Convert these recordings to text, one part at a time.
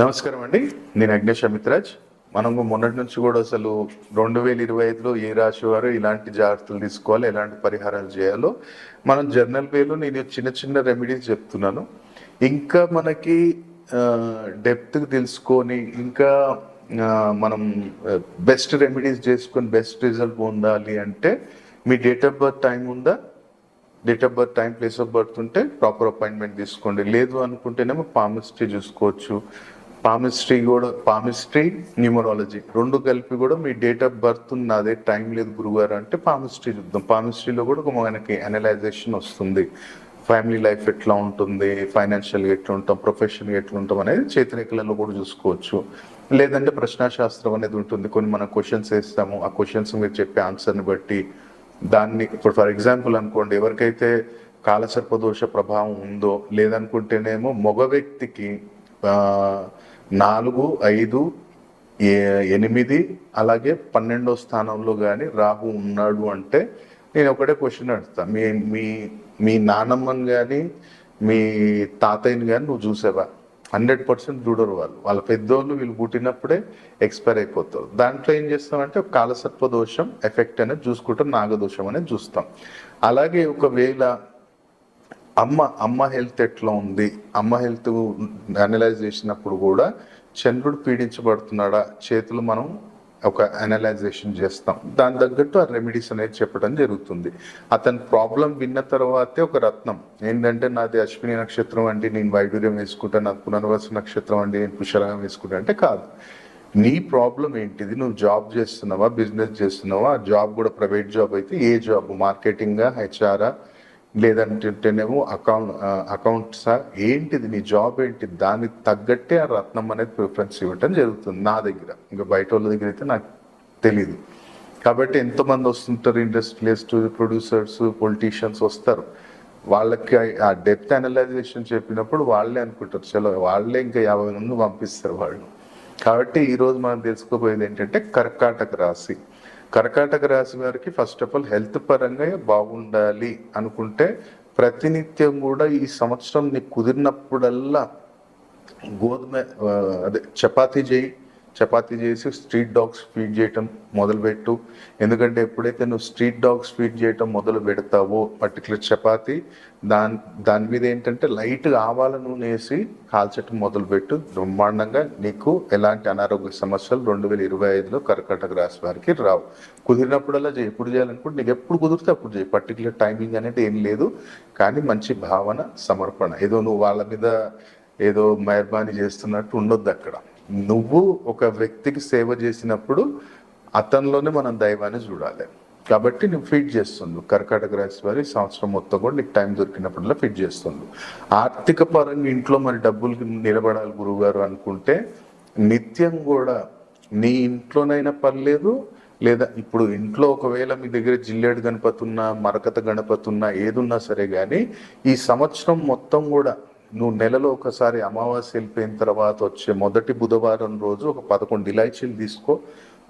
నమస్కారం అండి. నేను అగ్నేష్ అమిత్రాజ్. మనము మొన్నటి నుంచి కూడా అసలు రెండు వేల ఇరవై ఐదులో ఏ రాశి వారు ఇలాంటి జాగ్రత్తలు తీసుకోవాలి ఎలాంటి పరిహారాలు చేయాలో మనం జర్నల్ వేలో నేను చిన్న చిన్న రెమెడీస్ చెప్తున్నాను. ఇంకా మనకి డెప్త్ తెలుసుకొని ఇంకా మనం బెస్ట్ రెమెడీస్ చేసుకొని బెస్ట్ రిజల్ట్ పొందాలి అంటే మీ డేట్ ఆఫ్ బర్త్ టైం ఉందా? Date of birth time place of birth ఉంటే ప్రాపర్ అపాయింట్మెంట్ తీసుకోండి. లేదు అనుకుంటేనేమో పామిస్ట్రీ చూసుకోవచ్చు. పామిస్ట్రీ కూడా పామిస్ట్రీ న్యూమరాలజీ రెండు కలిపి కూడా మీ డేట్ ఆఫ్ బర్త్ ఉన్న అదే టైం లేదు గురుగారు అంటే పామిస్ట్రీ చూద్దాం. పామిస్ట్రీలో కూడా ఒక మనకి అనలైజేషన్ వస్తుంది. ఫ్యామిలీ లైఫ్ ఎట్లా ఉంటుంది ఫైనాన్షియల్గా ఎట్లా ఉంటాం ప్రొఫెషన్గా ఎట్లా ఉంటాం అనేది చేతిరేఖలలో కూడా చూసుకోవచ్చు. లేదంటే ప్రశ్నాశాస్త్రం అనేది ఉంటుంది. కొన్ని మనం క్వశ్చన్స్ వేస్తాము. ఆ క్వశ్చన్స్ మీరు చెప్పే ఆన్సర్ని బట్టి దాన్ని ఇప్పుడు ఫర్ ఎగ్జాంపుల్ అనుకోండి ఎవరికైతే కాలసర్పదోష ప్రభావం ఉందో లేదనుకుంటేనేమో మగ వ్యక్తికి నాలుగు ఐదు ఏ- ఎనిమిది అలాగే పన్నెండో స్థానంలో కానీ రాహు ఉన్నాడు అంటే నేను ఒకటే క్వశ్చన్ అడుగుతా. మీ మీ మీ నానమ్మని కానీ మీ తాతయ్యని కానీ నువ్వు చూసావా? హండ్రెడ్ పర్సెంట్ చూడరు వాళ్ళు. వాళ్ళ పెద్దోళ్ళు వీళ్ళు పుట్టినప్పుడే ఎక్స్పైర్ అయిపోతారు. దాంట్లో ఏం చేస్తామంటే కాలసర్ప దోషం ఎఫెక్ట్ అనేది చూసుకుంటాం నాగదోషం అనేది చూస్తాం. అలాగే ఒకవేళ అమ్మ అమ్మ హెల్త్ ఎట్లా ఉంది? అమ్మ హెల్త్ అనలైజ్ చేసినప్పుడు కూడా చంద్రుడు పీడించబడుతున్నాడా? చేతులు మనం ఒక అనలైజేషన్ చేస్తాం. దాని తగ్గట్టు ఆ రెమెడీస్ అనేది చెప్పడం జరుగుతుంది. అతని ప్రాబ్లం విన్న తర్వాతే ఒక రత్నం. ఏంటంటే నాది అశ్విని నక్షత్రం అంటే నేను వైడూర్యం వేసుకుంటా నాకు పునర్వస నక్షత్రం అంటే నేను పుష్యరాగం వేసుకుంటా అంటే కాదు. నీ ప్రాబ్లం ఏంటిది? నువ్వు జాబ్ చేస్తున్నావా? బిజినెస్ చేస్తున్నావా? ఆ జాబ్ కూడా ప్రైవేట్ జాబ్ అయితే ఏ జాబ్? మార్కెటింగా హెచ్ఆర్ఆర్ లేదంటేనేమో అకౌంట్ అకౌంట్సా ఏంటిది నీ జాబ్ ఏంటి? దానికి తగ్గట్టే ఆ రత్నం అనేది ప్రిఫరెన్స్ ఇవ్వటం జరుగుతుంది నా దగ్గర. ఇంకా బయట వాళ్ళ దగ్గర అయితే నాకు తెలీదు. కాబట్టి ఎంతమంది వస్తుంటారు ఇండస్ట్రియలిస్ట్ ప్రొడ్యూసర్స్ పొలిటీషియన్స్ వస్తారు. వాళ్ళకి ఆ డెప్త్ అనలైజేషన్ చెప్పినప్పుడు వాళ్ళే అనుకుంటారు చలో వాళ్ళే ఇంకా యాభై మంది పంపిస్తారు వాళ్ళు. కాబట్టి ఈ రోజు మనం తెలుసుకోబోయేది ఏంటంటే కర్కాటక రాశి. కర్కాటక రాశి వారికి ఫస్ట్ ఆఫ్ ఆల్ హెల్త్ పరంగా బాగుండాలి అనుకుంటే ప్రతినిత్యం కూడా ఈ సంవత్సరం నీకు కుదిరినప్పుడల్లా గోధుమ అదే చపాతీ చేయి చపాతీ చేసి స్ట్రీట్ డాగ్స్ ఫీడ్ చేయటం మొదలుపెట్టు. ఎందుకంటే ఎప్పుడైతే నువ్వు స్ట్రీట్ డాగ్స్ ఫీడ్ చేయటం మొదలు పెడతావో పర్టికులర్ చపాతీ దాని దాని మీద ఏంటంటే లైట్గా ఆవాల నూనె వేసి కాల్చటం మొదలుపెట్టు. బ్రహ్మాండంగా నీకు ఎలాంటి అనారోగ్య సమస్యలు రెండు వేల ఇరవై ఐదులో కర్కాటక రాశి వారికి రావు. కుదిరినప్పుడల్లా చేయి. ఎప్పుడు చేయాలనుకుంటే నీకు ఎప్పుడు కుదిరితే అప్పుడు చేయి. పర్టికులర్ టైమింగ్ అనేది ఏం లేదు. కానీ మంచి భావన సమర్పణ. ఏదో నువ్వు వాళ్ళ మీద ఏదో మెహర్బానీ చేస్తున్నట్టు ఉండొద్దు అక్కడ. నువ్వు ఒక వ్యక్తికి సేవ చేసినప్పుడు అతనిలోనే మనం దైవాన్ని చూడాలి. కాబట్టి నువ్వు ఫీడ్ చేస్తుంది కర్కాటక రాశి వారి సంవత్సరం మొత్తం కూడా నీకు టైం దొరికినప్పుడల్లా ఫీడ్ చేస్తుంది ఆర్థిక పరంగా ఇంట్లో మరి డబ్బులు నిలబడాలి గురువుగారు అనుకుంటే నిత్యం కూడా నీ ఇంట్లోనైనా పర్లేదు లేదా ఇప్పుడు ఇంట్లో ఒకవేళ మీ దగ్గర జిల్లేడు గణపతి ఉన్నా మరకత గణపతి ఉన్నా ఏదున్నా సరే కానీ ఈ సంవత్సరం మొత్తం కూడా నువ్వు నెలలో ఒకసారి అమావాస్య వెళ్ళిపోయిన తర్వాత వచ్చే మొదటి బుధవారం రోజు ఒక పదకొండు ఇలాచీలు తీసుకో.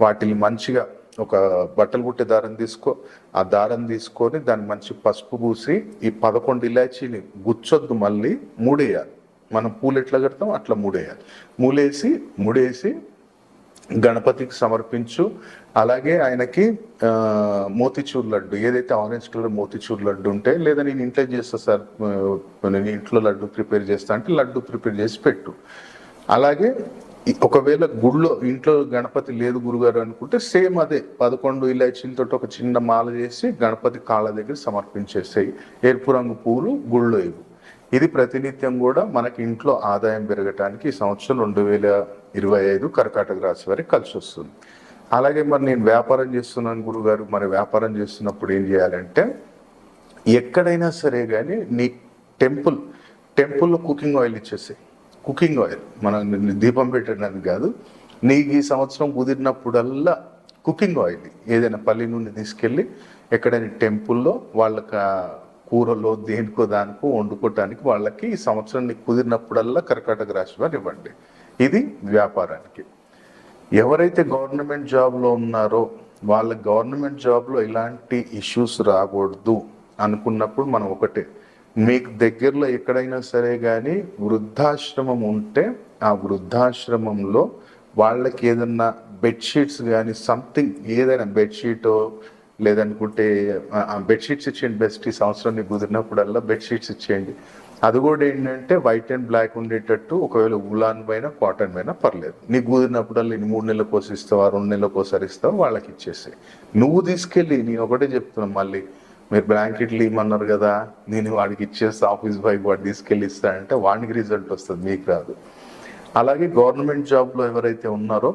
వాటిని మంచిగా ఒక బట్టలు కుట్టే దారం తీసుకో. ఆ దారం తీసుకొని దాన్ని మంచి పసుపు పూసి ఈ పదకొండు ఇలాచీని గుచ్చొద్దు మళ్ళీ మూడేయాలి. మనం పూలు ఎట్లా కడతాం? అట్లా మూడేయాలి. మూలేసి మూడేసి గణపతికి సమర్పించు. అలాగే ఆయనకి మోతిచూర్ లడ్డు ఏదైతే ఆరెంజ్ కలర్ మోతిచూర్ లడ్డు ఉంటే లేదా నేను ఇంట్లో చేస్తా సార్ నేను ఇంట్లో లడ్డు ప్రిపేర్ చేస్తా అంటే లడ్డు ప్రిపేర్ చేసి పెట్టు. అలాగే ఒకవేళ గుళ్ళో ఇంట్లో గణపతి లేదు గురుగారు అనుకుంటే సేమ్ అదే పదకొండు ఇలాచీలతో ఒక చిన్న మాల చేసి గణపతి కాళ్ళ దగ్గర సమర్పించేసేయి. ఎరుపు రంగు పూలు గుళ్ళో ఇవ్వు. ఇది ప్రతినిత్యం కూడా మనకి ఇంట్లో ఆదాయం పెరగటానికి ఈ సంవత్సరం రెండు వేల ఇరవై ఐదు కర్కాటక రాశి వారికి కలిసి వస్తుంది. అలాగే మరి నేను వ్యాపారం చేస్తున్నాను గురుగారు. మరి వ్యాపారం చేస్తున్నప్పుడు ఏం చేయాలంటే ఎక్కడైనా సరే కానీ నీ టెంపుల్ టెంపుల్లో కుకింగ్ ఆయిల్ ఇచ్చేసి కుకింగ్ ఆయిల్. మనం దీపం పెట్టడానికి కాదు. నీకు ఈ సంవత్సరం కుదిరినప్పుడల్లా కుకింగ్ ఆయిల్. ఏదైనా పల్లి నుండి తీసుకెళ్ళి ఎక్కడైనా టెంపుల్లో వాళ్ళకి కూరలో దేనికో దానికో వండుకోవటానికి వాళ్ళకి ఈ సంవత్సరం కుదిరినప్పుడల్లా కర్కాటక రాశి వారు ఇవ్వండి. ఇది వ్యాపారానికి. ఎవరైతే గవర్నమెంట్ జాబ్లో ఉన్నారో వాళ్ళ గవర్నమెంట్ జాబ్లో ఇలాంటి ఇష్యూస్ రాకూడదు అనుకున్నప్పుడు మనం ఒకటే. మీకు దగ్గరలో ఎక్కడైనా సరే కానీ వృద్ధాశ్రమం ఉంటే ఆ వృద్ధాశ్రమంలో వాళ్ళకి ఏదన్నా బెడ్షీట్స్ కానీ సంథింగ్ ఏదైనా బెడ్షీటో లేదనుకుంటే బెడ్షీట్స్ ఇచ్చేయండి బెస్ట్ ఈ సంవత్సరం నీకు కుదిరినప్పుడల్లా బెడ్షీట్స్ ఇచ్చేయండి. అది కూడా ఏంటంటే వైట్ అండ్ బ్లాక్ ఉండేటట్టు ఒకవేళ ఉలాన్ పైన కాటన్ పైన పర్లేదు. నీకు కుదిరినప్పుడల్లా నేను మూడు నెలల కోసం ఇస్తావా రెండు నెలల ఒకసారి ఇస్తావా వాళ్ళకి ఇచ్చేసి నువ్వు తీసుకెళ్ళి నేను ఒకటే చెప్తున్నాను మళ్ళీ. మీరు బ్లాంకెట్లు ఇమ్మన్నారు కదా నేను వాడికి ఇచ్చేస్తా ఆఫీస్ బాయ్ వాడు తీసుకెళ్ళి ఇస్తానంటే వాడికి రిజల్ట్ వస్తుంది మీకు రాదు. అలాగే గవర్నమెంట్ జాబ్లో ఎవరైతే ఉన్నారో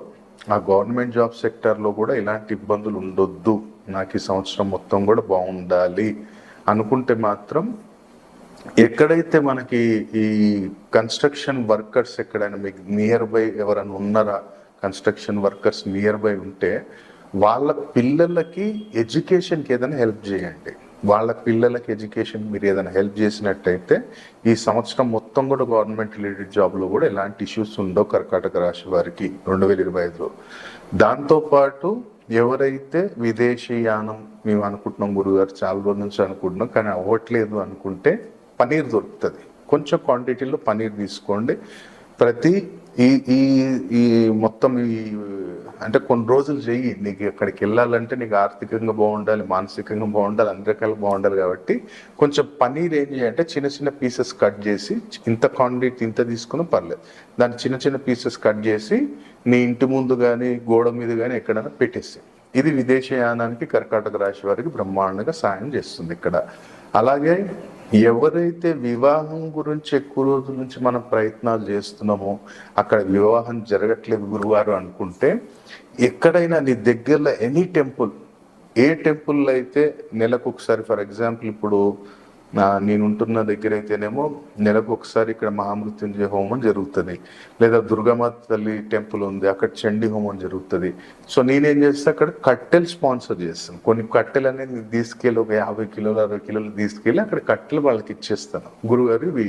ఆ గవర్నమెంట్ జాబ్ సెక్టార్లో కూడా ఇలాంటి ఇబ్బందులు ఉండొద్దు. నాకు ఈ సంవత్సరం మొత్తం కూడా బాగుండాలి అనుకుంటే మాత్రం ఎక్కడైతే మనకి ఈ కన్స్ట్రక్షన్ వర్కర్స్ ఎక్కడైనా మీకు నియర్ బై ఎవరైనా ఉన్నారా? కన్స్ట్రక్షన్ వర్కర్స్ నియర్ బై ఉంటే వాళ్ళ పిల్లలకి ఎడ్యుకేషన్కి ఏదైనా హెల్ప్ చేయండి. వాళ్ళ పిల్లలకి ఎడ్యుకేషన్ మీరు ఏదైనా హెల్ప్ చేసినట్టయితే ఈ సంవత్సరం మొత్తం కూడా గవర్నమెంట్ రిలేటెడ్ జాబ్లో కూడా ఎలాంటి ఇష్యూస్ ఉండవు కర్కాటక రాశి వారికి రెండు వేల ఇరవై ఐదులో. దాంతోపాటు ఎవరైతే విదేశీయానం మేము అనుకుంటున్నాం గురుగారు చాలా రోజుల నుంచి అనుకుంటున్నాం కానీ అవ్వట్లేదు అనుకుంటే పనీర్ దొరుకుతుంది. కొంచెం క్వాంటిటీలో పనీర్ తీసుకోండి. ప్రతి ఈ ఈ ఈ మొత్తం ఈ అంటే కొన్ని రోజులు చెయ్యి. నీకు అక్కడికి వెళ్ళాలంటే నీకు ఆర్థికంగా బాగుండాలి మానసికంగా బాగుండాలి అన్ని రకాలు బాగుండాలి కాబట్టి కొంచెం పనీర్ ఏం చేయాలంటే చిన్న చిన్న పీసెస్ కట్ చేసి ఇంత క్వాంటిటీ ఇంత తీసుకున్నా పర్లేదు. దాన్ని చిన్న చిన్న పీసెస్ కట్ చేసి నీ ఇంటి ముందు కానీ గోడ మీద కానీ ఎక్కడైనా పెట్టేసి ఇది విదేశయానానికి కర్కాటక రాశి వారికి బ్రహ్మాండంగా సాయం చేస్తుంది ఇక్కడ. అలాగే ఎవరైతే వివాహం గురించి ఎక్కువ రోజుల నుంచి మనం ప్రయత్నాలు చేస్తున్నామో అక్కడ వివాహం జరగట్లేదు గురువారు అనుకుంటే ఎక్కడైనా నీ దగ్గరలో ఎనీ టెంపుల్ ఏ టెంపుల్ అయితే నెలకు ఒకసారి ఫర్ ఎగ్జాంపుల్ ఇప్పుడు నేనుంటున్న నేను ఉంటున్న దగ్గర అయితేనేమో నెలకు ఒకసారి ఇక్కడ మహామృత్యుంజయ హోమం జరుగుతుంది. లేదా దుర్గామాత తల్లి టెంపుల్ ఉంది అక్కడ చండీ హోమం జరుగుతుంది. సో నేనేం చేస్తే అక్కడ కట్టెలు స్పాన్సర్ చేస్తాను. కొన్ని కట్టెలు అనేది తీసుకెళ్ళి ఒక యాభై కిలోలు అరవై కిలోలు తీసుకెళ్ళి అక్కడ కట్టెలు వాళ్ళకి ఇచ్చేస్తాను. గురుగారు ఇవి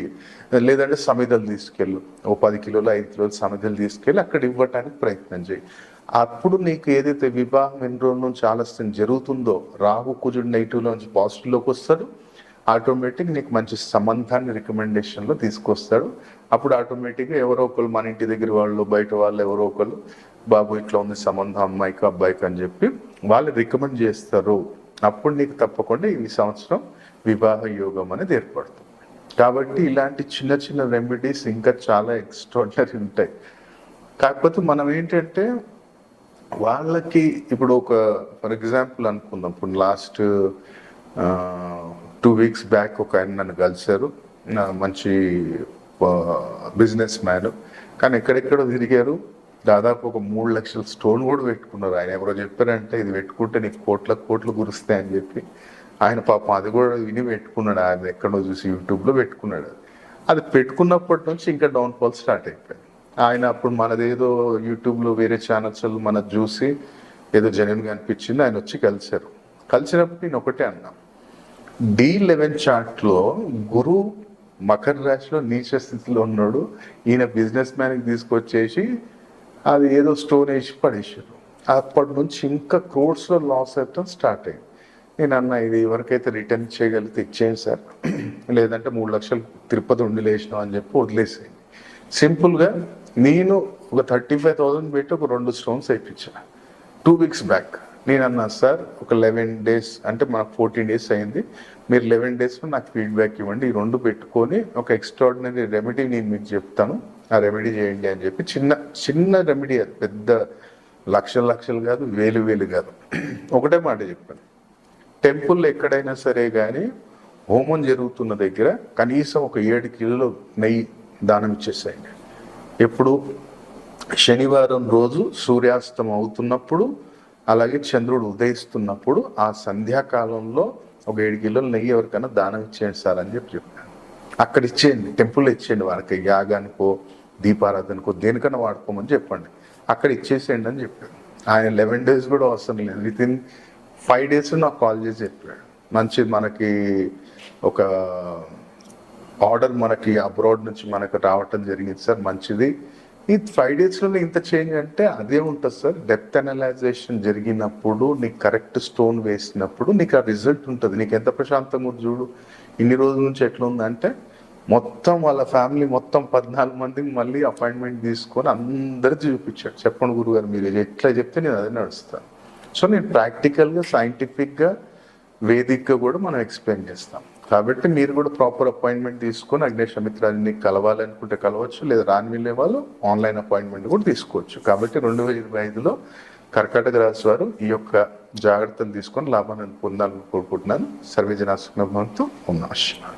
లేదంటే సమిధలు తీసుకెళ్ళు. ఓ పది కిలోలు ఐదు కిలోలు సమిధలు తీసుకెళ్ళి అక్కడ ఇవ్వటానికి ప్రయత్నం చేయి. అప్పుడు నీకు ఏదైతే వివాహం ఎన్ని రోజుల నుంచి ఆలస్యం జరుగుతుందో రాహు కుజుడు నెగిటివ్ నుంచి పాజిటివ్లోకి వస్తాడు. ఆటోమేటిక్ నీకు మంచి సంబంధాన్ని రికమెండేషన్లో తీసుకొస్తాడు. అప్పుడు ఆటోమేటిక్గా ఎవరో ఒకరు మన ఇంటి దగ్గర వాళ్ళు బయట వాళ్ళు ఎవరో ఒకరు బాబు ఇట్లా ఉంది సంబంధం అమ్మాయికి అబ్బాయికి అని చెప్పి వాళ్ళు రికమెండ్ చేస్తారు. అప్పుడు నీకు తప్పకుండా ఈ సంవత్సరం వివాహ యోగం అనేది ఏర్పడుతుంది. కాబట్టి ఇలాంటి చిన్న చిన్న రెమెడీస్ ఇంకా చాలా ఎక్స్ట్రాడినరీ ఉంటాయి. కాకపోతే మనం ఏంటంటే వాళ్ళకి ఇప్పుడు ఒక ఫర్ ఎగ్జాంపుల్ అనుకుందాం. ఇప్పుడు లాస్ట్ టూ వీక్స్ బ్యాక్ ఒక ఆయన నన్ను కలిశారు. నా మంచి బిజినెస్ మ్యాన్ కానీ ఎక్కడెక్కడో తిరిగారు. దాదాపు ఒక మూడు లక్షల స్టోన్ కూడా పెట్టుకున్నారు. ఆయన ఎవరో చెప్పారంటే ఇది పెట్టుకుంటే నీకు కోట్ల కోట్లు కురుస్తాయి అని చెప్పి. ఆయన పాపం అది కూడా విని పెట్టుకున్నాడు. ఆయన ఎక్కడో చూసి యూట్యూబ్లో పెట్టుకున్నాడు. అది పెట్టుకున్నప్పటి నుంచి ఇంకా డౌన్ఫాల్ స్టార్ట్ అయిపోయింది. ఆయన అప్పుడు మనదేదో యూట్యూబ్లో వేరే ఛానల్స్ మనది చూసి ఏదో జెన్యున్గా అనిపించింది. ఆయన వచ్చి కలిశారు. కలిసినప్పుడు నేను ఒకటే అన్నాను డి లెవెన్ చార్ట్లో గురు మకర రాశిలో నీచ స్థితిలో ఉన్నాడు. ఈయన బిజినెస్ మ్యాన్కి తీసుకొచ్చేసి అది ఏదో స్టోన్ వేసి పడేసారు అప్పటి నుంచి ఇంకా క్రోడ్స్లో లాస్ అవ్వటం స్టార్ట్ అయింది. నేను అన్న ఇది ఎవరికైతే రిటర్న్ చేయగలిగితే ఇచ్చేయండి సార్. లేదంటే మూడు లక్షలు తిరుపతి ఉండి లేచినాం అని చెప్పి వదిలేసేయండి. సింపుల్గా నేను ఒక థర్టీ ఫైవ్ థౌసండ్ పెట్టి ఒక రెండు స్టోన్స్ వేయించాను టూ వీక్స్ బ్యాక్ నేను అన్నా సార్ ఒక లెవెన్ డేస్ అంటే మనకు ఫోర్టీన్ డేస్ అయింది. మీరు లెవెన్ డేస్లో నాకు ఫీడ్బ్యాక్ ఇవ్వండి. ఈ రెండు పెట్టుకొని ఒక ఎక్స్ట్రాడినరీ రెమెడీ నేను మీకు చెప్తాను. ఆ రెమెడీ చేయండి అని చెప్పి చిన్న చిన్న రెమెడీ అది. పెద్ద లక్షలు లక్షలు కాదు వేలు వేలు కాదు. ఒకటే మాట చెప్పాను. టెంపుల్ ఎక్కడైనా సరే కానీ హోమం జరుగుతున్న దగ్గర కనీసం ఒక ఏడు కిలోలు నెయ్యి దానం ఇచ్చేసేయండి. ఎప్పుడు? శనివారం రోజు సూర్యాస్తం అవుతున్నప్పుడు అలాగే చంద్రుడు ఉదయిస్తున్నప్పుడు ఆ సంధ్యాకాలంలో ఒక ఏడు కిలోలు నెయ్యి ఎవరికైనా దానం ఇచ్చేయండి సార్ అని చెప్పి చెప్పాను. అక్కడ ఇచ్చేయండి టెంపుల్ ఇచ్చేయండి వారికి యాగానికో దీపారాధనకో దేనికన్నా వాడుకోమని చెప్పండి. అక్కడ ఇచ్చేసేయండి అని చెప్పాడు. ఆయన లెవెన్ డేస్ కూడా అవసరం లేదు. విత్ ఇన్ ఫైవ్ డేస్ నాకు కాల్ చేసి చెప్పాడు. మంచి మనకి ఒక ఆర్డర్ మనకి అబ్రాడ్ నుంచి మనకు రావటం జరిగింది సార్ మంచిది. ఈ ఫైవ్ డేస్లోనే ఇంత చేంజ్ అంటే అదే ఉంటుంది సార్. డెప్త్ అనలైజేషన్ జరిగినప్పుడు నీకు కరెక్ట్ స్టోన్ వేసినప్పుడు నీకు ఆ రిజల్ట్ ఉంటుంది. నీకు ఎంత ప్రశాంతంగా ఉంది చూడు. ఇన్ని రోజుల నుంచి ఎట్లా ఉందంటే మొత్తం వాళ్ళ ఫ్యామిలీ మొత్తం పద్నాలుగు మందికి మళ్ళీ అపాయింట్మెంట్ తీసుకొని అందరికి చూపించాడు. చెప్పండి గురుగారు మీరు ఎట్లా చెప్తే నేను అదే నడుస్తాను సో నేను ప్రాక్టికల్గా సైంటిఫిక్గా వేదికగా కూడా మనం ఎక్స్ప్లెయిన్ చేస్తాం. కాబట్టి మీరు కూడా ప్రాపర్ అపాయింట్మెంట్ తీసుకొని అగ్నేష్ అమిత్రాన్ని కలవాలనుకుంటే కలవచ్చు లేదా రాని వెళ్ళే వాళ్ళు ఆన్లైన్ అపాయింట్మెంట్ కూడా తీసుకోవచ్చు. కాబట్టి రెండు వేల ఇరవై ఐదులో కర్కాటక రాశి వారు ఈ యొక్క జాగ్రత్తలు తీసుకొని లాభాన్ని పొందాలని కోరుకుంటున్నాను. సర్వజన ఉన్న